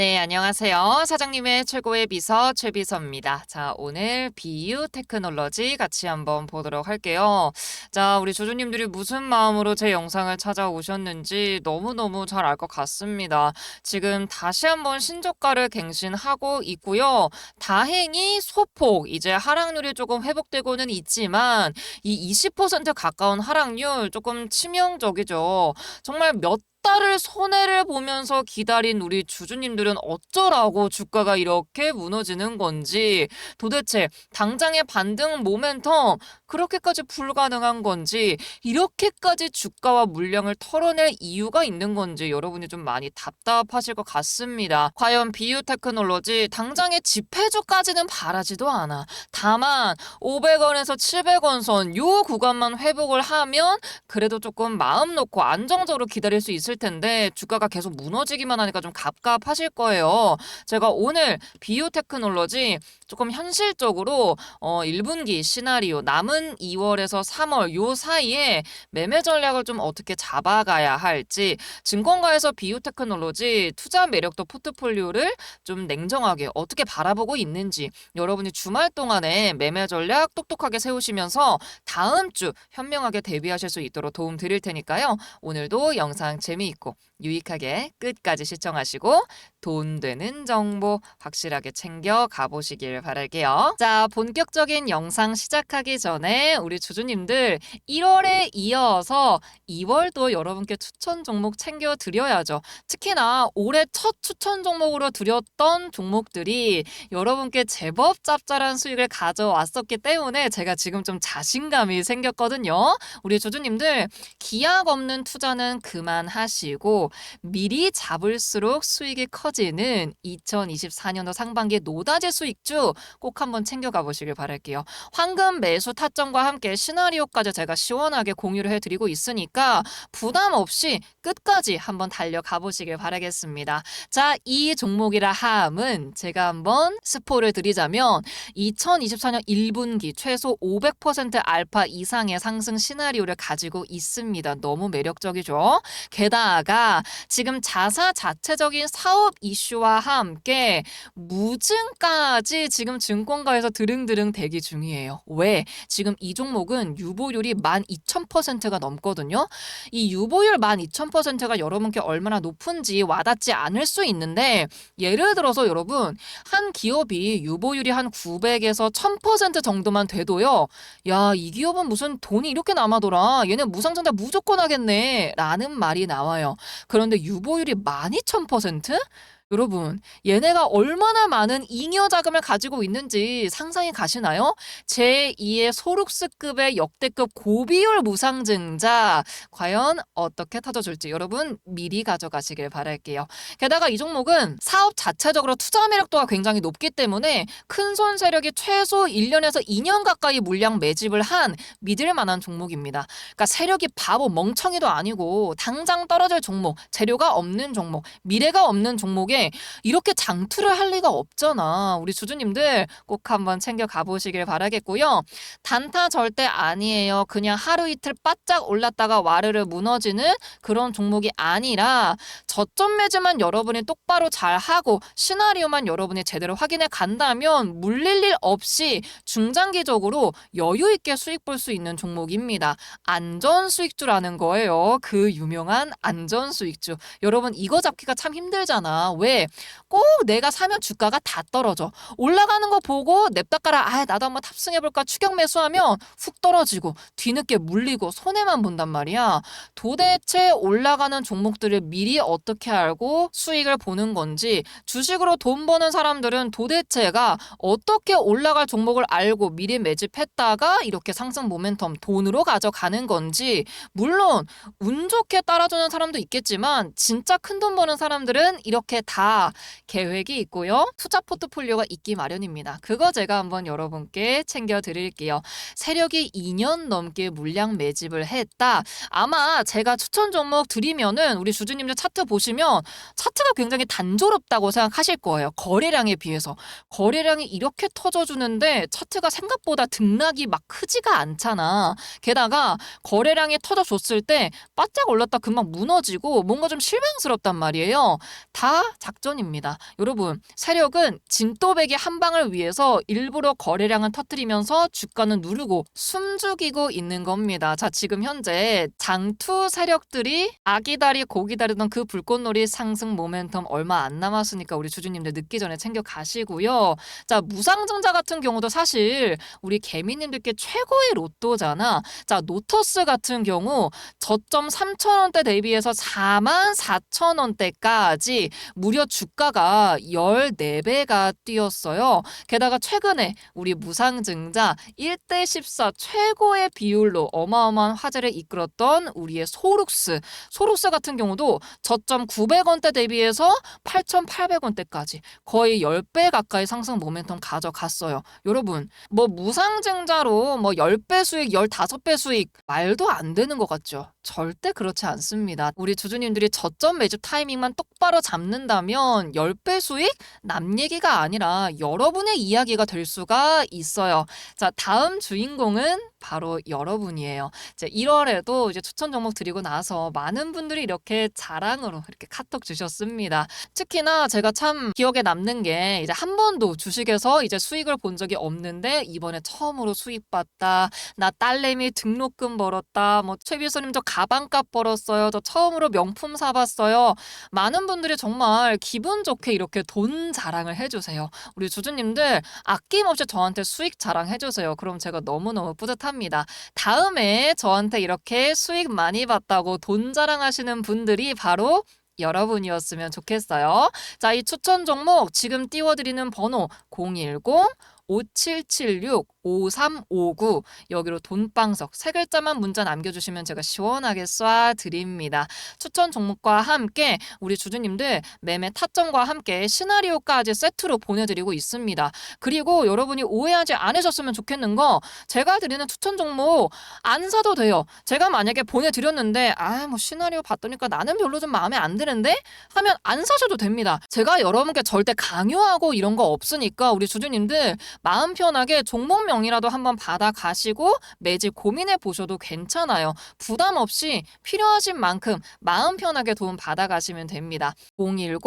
네, 안녕하세요. 사장님의 최고의 비서 최비서입니다. 자, 오늘 비유 테크놀로지 같이 한번 보도록 할게요. 자, 우리 조조님들이 무슨 마음으로 제 영상을 찾아오셨는지 너무너무 잘 알 것 같습니다. 지금 다시 한번 신저가를 갱신하고 있고요. 다행히 소폭 이제 하락률이 조금 회복되고는 있지만 이 20% 가까운 하락률 조금 치명적이죠. 정말 몇 달을 손해를 보면서 기다린 우리 주주님들은 어쩌라고 주가가 이렇게 무너지는 건지 도대체 당장의 반등 모멘텀 그렇게까지 불가능한 건지 이렇게까지 주가와 물량을 털어낼 이유가 있는 건지 여러분이 좀 많이 답답하실 것 같습니다. 과연 비유 테크놀로지 당장의 지폐주까지는 바라지도 않아. 다만 500원에서 700원 선 요 구간만 회복을 하면 그래도 조금 마음 놓고 안정적으로 기다릴 수 있을 텐데 주가가 계속 무너지기만 하니까 좀 갑갑하실 거예요. 제가 오늘 비유 테크놀로지 조금 현실적으로 어 1분기 시나리오 남은 2월에서 3월 요 사이에 매매 전략을 좀 어떻게 잡아가야 할지 증권가에서 비유 테크놀로지 투자 매력도 포트폴리오를 좀 냉정하게 어떻게 바라보고 있는지 여러분이 주말 동안에 매매 전략 똑똑하게 세우시면서 다음 주 현명하게 대비하실 수 있도록 도움 드릴 테니까요. 오늘도 영상 재미 있고 유익하게 끝까지 시청하시고 돈 되는 정보 확실하게 챙겨 가보시길 바랄게요. 자, 본격적인 영상 시작하기 전에 우리 주주님들 1월에 이어서 2월도 여러분께 추천 종목 챙겨 드려야죠. 특히나 올해 첫 추천 종목으로 드렸던 종목들이 여러분께 제법 짭짤한 수익을 가져왔었기 때문에 제가 지금 좀 자신감이 생겼거든요. 우리 주주님들 기약 없는 투자는 그만하시 고 미리 잡을수록 수익이 커지는 2024년도 상반기 노다지 수익주 꼭 한번 챙겨가 보시길 바랄게요. 황금 매수 타점과 함께 시나리오까지 제가 시원하게 공유를 해드리고 있으니까 부담 없이 끝까지 한번 달려가 보시길 바라겠습니다. 자, 이 종목이라 함은 제가 한번 스포를 드리자면 2024년 1분기 최소 500% 알파 이상의 상승 시나리오를 가지고 있습니다. 너무 매력적이죠. 게다가 지금 자사 자체적인 사업 이슈와 함께 무증까지 지금 증권가에서 드릉드릉 대기 중이에요. 왜? 지금 이 종목은 유보율이 12,000%가 넘거든요. 이 유보율 12,000%가 여러분께 얼마나 높은지 와닿지 않을 수 있는데 예를 들어서 여러분 한 기업이 유보율이 한 900에서 1000% 정도만 돼도요. 야, 이 기업은 무슨 돈이 이렇게 남아돌아. 얘네 무상증자 무조건 하겠네. 라는 말이 나와 요. 그런데 유보율이 12,000%? 여러분, 얘네가 얼마나 많은 잉여 자금을 가지고 있는지 상상이 가시나요? 제2의 소룩스급의 역대급 고비율 무상증자 과연 어떻게 터져줄지 여러분 미리 가져가시길 바랄게요. 게다가 이 종목은 사업 자체적으로 투자 매력도가 굉장히 높기 때문에 큰손 세력이 최소 1년에서 2년 가까이 물량 매집을 한 믿을 만한 종목입니다. 그러니까 세력이 바보 멍청이도 아니고 당장 떨어질 종목, 재료가 없는 종목, 미래가 없는 종목에 이렇게 장투를 할 리가 없잖아. 우리 주주님들 꼭 한번 챙겨 가보시길 바라겠고요. 단타 절대 아니에요. 그냥 하루 이틀 바짝 올랐다가 와르르 무너지는 그런 종목이 아니라 저점 매즈만 여러분이 똑바로 잘 하고 시나리오만 여러분이 제대로 확인해 간다면 물릴 일 없이 중장기적으로 여유 있게 수익 볼 수 있는 종목입니다. 안전 수익주라는 거예요. 그 유명한 안전 수익주. 여러분 이거 잡기가 참 힘들잖아. 왜? 꼭 내가 사면 주가가 다 떨어져. 올라가는 거 보고 냅다가라 아 나도 한번 탑승해볼까 추격 매수하면 훅 떨어지고 뒤늦게 물리고 손해만 본단 말이야. 도대체 올라가는 종목들을 미리 어떻게 알고 수익을 보는 건지 주식으로 돈 버는 사람들은 도대체가 어떻게 올라갈 종목을 알고 미리 매집했다가 이렇게 상승 모멘텀 돈으로 가져가는 건지 물론 운 좋게 따라주는 사람도 있겠지만 진짜 큰 돈 버는 사람들은 이렇게 다 계획이 있고요. 투자 포트폴리오가 있기 마련입니다. 그거 제가 한번 여러분께 챙겨 드릴게요. 세력이 2년 넘게 물량 매집을 했다. 아마 제가 추천 종목 드리면은 우리 주주님들 차트 보시면 차트가 굉장히 단조롭다고 생각하실 거예요. 거래량에 비해서. 거래량이 이렇게 터져주는데 차트가 생각보다 등락이 막 크지가 않잖아. 게다가 거래량이 터져줬을 때 바짝 올랐다 금방 무너지고 뭔가 좀 실망스럽단 말이에요. 다 작전입니다. 여러분, 세력은 진또배기 한 방을 위해서 일부러 거래량을 터뜨리면서 주가는 누르고 숨죽이고 있는 겁니다. 자, 지금 현재 장투 세력들이 아기다리 고기다리던 그 불꽃놀이 상승 모멘텀 얼마 안 남았으니까 우리 주주님들 늦기 전에 챙겨 가시고요. 자, 무상증자 같은 경우도 사실 우리 개미님들께 최고의 로또잖아. 자, 노터스 같은 경우 저점 3,000원대 대비해서 4만 4천원대까지 무려 주가가 14배가 뛰었어요. 게다가 최근에 우리 무상증자 1대 14 최고의 비율로 어마어마한 화제를 이끌었던 우리의 소룩스. 소룩스 같은 경우도 저점 900원대 대비해서 8,800원대까지 거의 10배 가까이 상승 모멘텀 가져갔어요. 여러분, 뭐 무상증자로 뭐 10배 수익, 15배 수익 말도 안 되는 것 같죠? 절대 그렇지 않습니다. 우리 주주님들이 저점 매주 타이밍만 똑바로 잡는다면 10배 수익 남 얘기가 아니라 여러분의 이야기가 될 수가 있어요. 자, 다음 주인공은 바로 여러분이에요. 이제 1월에도 이제 추천 종목 드리고 나서 많은 분들이 이렇게 자랑으로 이렇게 카톡 주셨습니다. 특히나 제가 참 기억에 남는 게 이제 한 번도 주식에서 이제 수익을 본 적이 없는데 이번에 처음으로 수익 봤다. 나 딸내미 등록금 벌었다. 뭐 최비서님 저 가방값 벌었어요. 저 처음으로 명품 사봤어요. 많은 분들이 정말 기분 좋게 이렇게 돈 자랑을 해주세요. 우리 주주님들 아낌없이 저한테 수익 자랑해주세요. 그럼 제가 너무너무 뿌듯합니다. 다음에 저한테 이렇게 수익 많이 봤다고 돈 자랑하시는 분들이 바로 여러분이었으면 좋겠어요. 자, 이 추천 종목 지금 띄워드리는 번호 010 5776 5359 여기로 돈방석 세 글자만 문자 남겨주시면 제가 시원하게 쏴 드립니다. 추천 종목과 함께 우리 주주님들 매매 타점과 함께 시나리오까지 세트로 보내드리고 있습니다. 그리고 여러분이 오해하지 않으셨으면 좋겠는 거 제가 드리는 추천 종목 안 사도 돼요. 제가 만약에 보내드렸는데 아 뭐 시나리오 봤더니까 나는 별로 좀 마음에 안 드는데 하면 안 사셔도 됩니다. 제가 여러분께 절대 강요하고 이런 거 없으니까 우리 주주님들 마음 편하게 종목 명이라도 한번 받아 가시고 매집 고민해 보셔도 괜찮아요. 부담 없이 필요하신 만큼 마음 편하게 도움 받아 가시면 됩니다. 010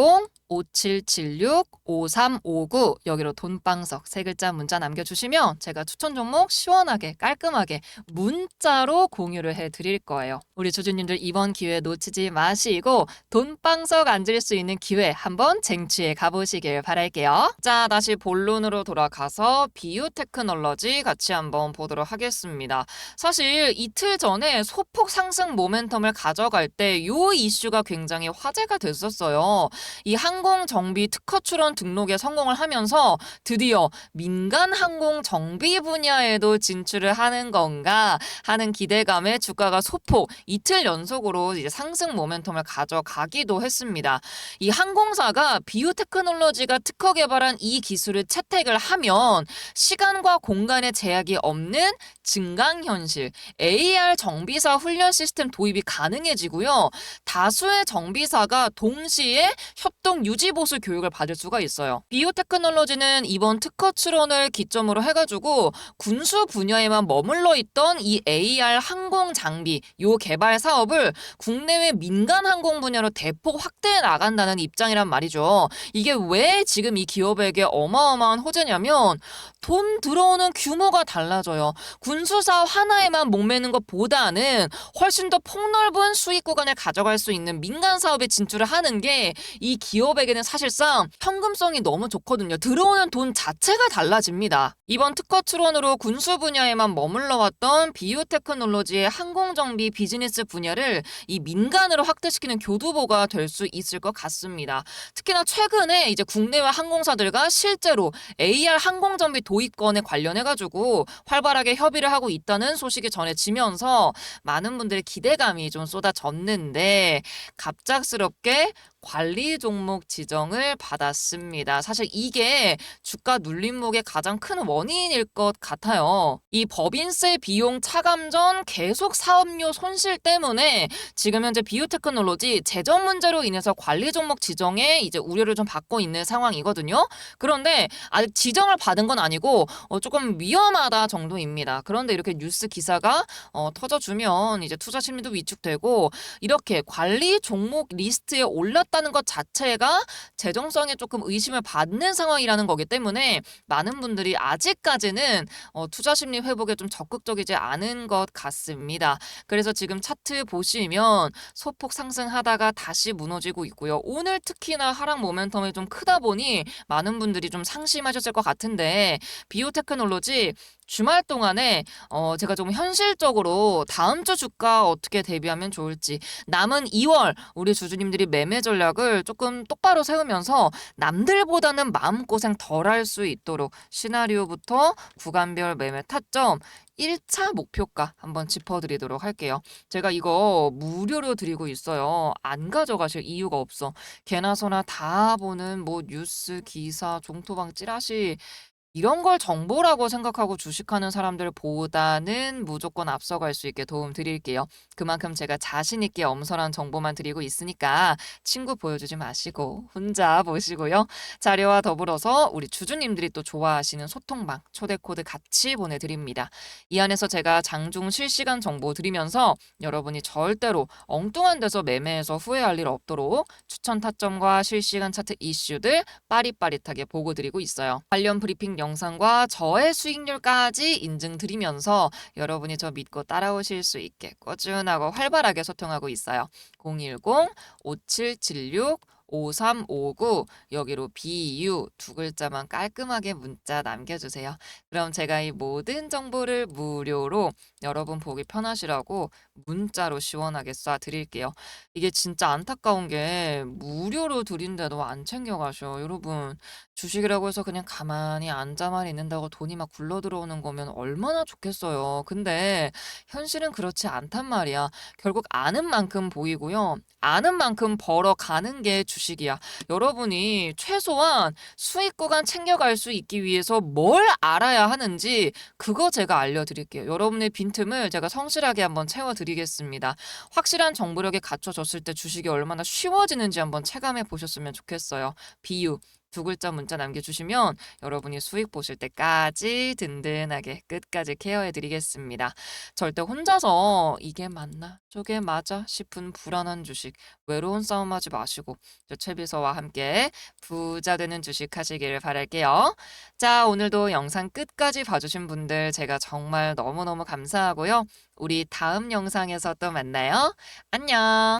5776 5359 여기로 돈방석 세 글자 문자 남겨주시면 제가 추천 종목 시원하게 깔끔하게 문자로 공유를 해드릴 거예요. 우리 주주님들 이번 기회 놓치지 마시고 돈방석 앉을 수 있는 기회 한번 쟁취해 가보시길 바랄게요. 자 다시 본론으로 돌아가서 비유 테크놀로지 같이 한번 보도록 하겠습니다. 사실 이틀 전에 소폭 상승 모멘텀을 가져갈 때이 이슈가 굉장히 화제가 됐었어요. 이 항공 정비 특허 출원 등록에 성공을 하면서 드디어 민간 항공 정비 분야에도 진출을 하는 건가 하는 기대감에 주가가 소폭 이틀 연속으로 이제 상승 모멘텀을 가져가기도 했습니다. 이 항공사가 비유 테크놀로지가 특허 개발한 이 기술을 채택을 하면 시간과 공간의 제약이 없는 증강현실 AR 정비사 훈련 시스템 도입이 가능해지고요. 다수의 정비사가 동시에 협동 유지 보수 교육을 받을 수가 있어요. 비오테크놀로지는 이번 특허 출원을 기점으로 해가지고 군수 분야에만 머물러 있던 이 AR 항공 장비 요 개발 사업을 국내외 민간 항공 분야로 대폭 확대해 나간다는 입장이란 말이죠. 이게 왜 지금 이 기업에게 어마어마한 호재냐면 돈 들어오는 규모가 달라져요. 군수사 하나에만 목매는 것보다는 훨씬 더 폭넓은 수익 구간을 가져갈 수 있는 민간 사업에 진출을 하는 게 이 기업 에게는 사실상 현금성이 너무 좋거든요. 들어오는 돈 자체가 달라집니다. 이번 특허 출원으로 군수 분야에만 머물러 왔던 비오테크놀로지의 항공정비 비즈니스 분야를 이 민간으로 확대시키는 교두보가 될 수 있을 것 같습니다. 특히나 최근에 이제 국내외 항공사들과 실제로 AR 항공정비 도입권에 관련해가지고 활발하게 협의를 하고 있다는 소식이 전해지면서 많은 분들의 기대감이 좀 쏟아졌는데 갑작스럽게 관리 종목 지정을 받았습니다. 사실 이게 주가 눌림목의 가장 큰 원인일 것 같아요. 이 법인세 비용 차감 전 계속 사업료 손실 때문에 지금 현재 비오테크놀로지 재정 문제로 인해서 관리 종목 지정에 이제 우려를 좀 받고 있는 상황이거든요. 그런데 아직 지정을 받은 건 아니고 어, 조금 위험하다 정도입니다. 그런데 이렇게 뉴스 기사가 어, 터져주면 이제 투자 심리도 위축되고 이렇게 관리 종목 리스트에 올랐 올랐다는 것 자체가 재정성에 조금 의심을 받는 상황이라는 거기 때문에 많은 분들이 아직까지는 어, 투자 심리 회복에 좀 적극적이지 않은 것 같습니다. 그래서 지금 차트 보시면 소폭 상승하다가 다시 무너지고 있고요. 오늘 특히나 하락 모멘텀이 좀 크다 보니 많은 분들이 좀 상심하셨을 것 같은데 비오테크놀로지 주말 동안에 어 제가 좀 현실적으로 다음 주 주가 어떻게 대비하면 좋을지 남은 2월 우리 주주님들이 매매 전략을 조금 똑바로 세우면서 남들보다는 마음고생 덜 할 수 있도록 시나리오부터 구간별 매매 타점 1차 목표가 한번 짚어드리도록 할게요. 제가 이거 무료로 드리고 있어요. 안 가져가실 이유가 없어. 개나 소나 다 보는 뭐 뉴스, 기사, 종토방 찌라시 이런 걸 정보라고 생각하고 주식하는 사람들보다는 무조건 앞서갈 수 있게 도움 드릴게요. 그만큼 제가 자신 있게 엄선한 정보만 드리고 있으니까 친구 보여주지 마시고 혼자 보시고요. 자료와 더불어서 우리 주주님들이 또 좋아하시는 소통방 초대 코드 같이 보내드립니다. 이 안에서 제가 장중 실시간 정보 드리면서 여러분이 절대로 엉뚱한 데서 매매해서 후회할 일 없도록 추천 타점과 실시간 차트 이슈들 빠릿빠릿하게 보고 드리고 있어요. 관련 브리핑 영상과 저의 수익률까지 인증드리면서 여러분이 저 믿고 따라오실 수 있게 꾸준하고 활발하게 소통하고 있어요. 010-5776 5359 여기로 BU 두 글자만 깔끔하게 문자 남겨주세요. 그럼 제가 이 모든 정보를 무료로 여러분 보기 편하시라고 문자로 시원하게 쏴 드릴게요. 이게 진짜 안타까운 게 무료로 드린데도 안 챙겨가셔. 여러분 주식이라고 해서 그냥 가만히 앉아만 있는다고 돈이 막 굴러 들어오는 거면 얼마나 좋겠어요. 근데 현실은 그렇지 않단 말이야. 결국 아는 만큼 보이고요. 아는 만큼 벌어가는 게 주식이야. 여러분이 최소한 수익 구간 챙겨갈 수 있기 위해서 뭘 알아야 하는지 그거 제가 알려드릴게요. 여러분의 빈틈을 제가 성실하게 한번 채워드리겠습니다. 확실한 정보력이 갖춰졌을 때 주식이 얼마나 쉬워지는지 한번 체감해 보셨으면 좋겠어요. 비유. 두 글자 문자 남겨주시면 여러분이 수익 보실 때까지 든든하게 끝까지 케어해 드리겠습니다. 절대 혼자서 이게 맞나 저게 맞아 싶은 불안한 주식 외로운 싸움하지 마시고 저 최비서와 함께 부자 되는 주식 하시길 바랄게요. 자 오늘도 영상 끝까지 봐주신 분들 제가 정말 너무너무 감사하고요. 우리 다음 영상에서 또 만나요. 안녕.